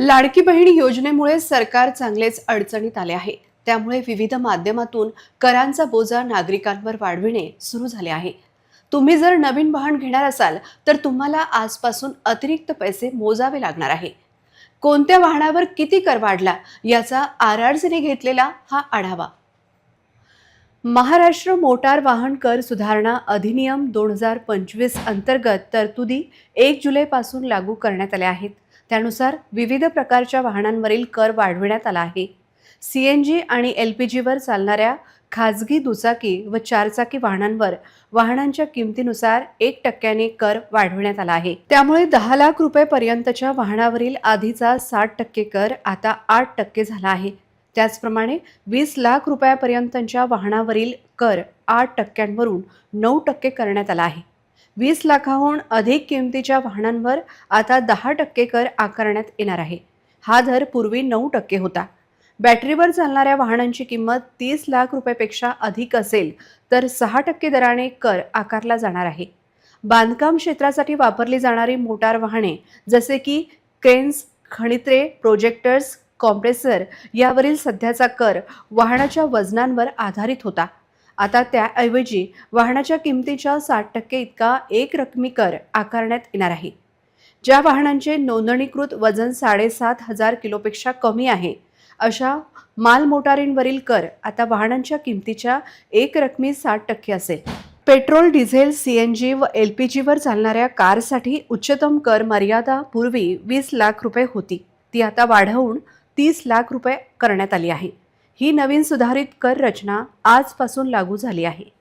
लाडकी बहीण योजनेमुळे सरकार चांगलेच अडचणीत आले आहे. त्यामुळे विविध माध्यमातून करांचा बोजा नागरिकांवर वाढविणे सुरू झाले आहे. तुम्ही जर नवीन वाहन घेणार असाल तर तुम्हाला आजपासून अतिरिक्त पैसे मोजावे लागणार आहे. कोणत्या वाहनावर किती कर वाढला याचा आर आर सीने घेतलेला हा आढावा. महाराष्ट्र मोटार वाहन कर सुधारणा अधिनियम दोन हजार पंचवीस अंतर्गत तरतुदी एक जुलैपासून लागू करण्यात आल्या आहेत. त्यानुसार विविध प्रकारच्या वाहनांवरील कर वाढविण्यात आला आहे. सी एन जी आणि एल पी जीवर चालणाऱ्या खाजगी दुचाकी व चारचाकी वाहनांवर वाहनांच्या किमतीनुसार एक टक्क्याने कर वाढविण्यात आला आहे. त्यामुळे दहा लाख रुपयेपर्यंतच्या वाहनावरील आधीचा साठ टक्के कर आता आठ टक्के झाला आहे. त्याचप्रमाणे वीस लाख रुपयापर्यंतच्या वाहनावरील कर आठ टक्क्यांवरून नऊ टक्के करण्यात आला आहे. वीस लाखाहून अधिक किमतीच्या वाहनांवर आता दहा टक्के कर आकारण्यात येणार आहे. हा दर पूर्वी नऊ टक्के होता. बॅटरीवर चालणाऱ्या वाहनांची किंमत तीस लाख रुपयापेक्षा अधिक असेल तर सहा टक्के दराने कर आकारला जाणार आहे. बांधकाम क्षेत्रासाठी वापरली जाणारी मोटार वाहने जसे की क्रेन्स खणित्रे प्रोजेक्टर्स कॉम्प्रेसर यावरील सध्याचा कर वाहनाच्या वजनांवर आधारित होता. आता त्याऐवजी वाहनाच्या किमतीच्या साठ टक्के इतका एक रकमी कर आकारण्यात येणार आहे. ज्या वाहनांचे नोंदणीकृत वजन साडेसात हजार किलोपेक्षा कमी आहे अशा मालमोटारींवरील कर आता वाहनांच्या किमतीच्या एक रकमी साठ टक्के असेल. Petrol diesel C N G व एल पी जीवर चालणाऱ्या कारसाठी उच्चतम कर मर्यादा पूर्वी वीस लाख रुपये होती. ती आता वाढवून तीस लाख रुपये करण्यात आली आहे. ही नवीन सुधारित कर रचना आजपासून लागू झाली आहे.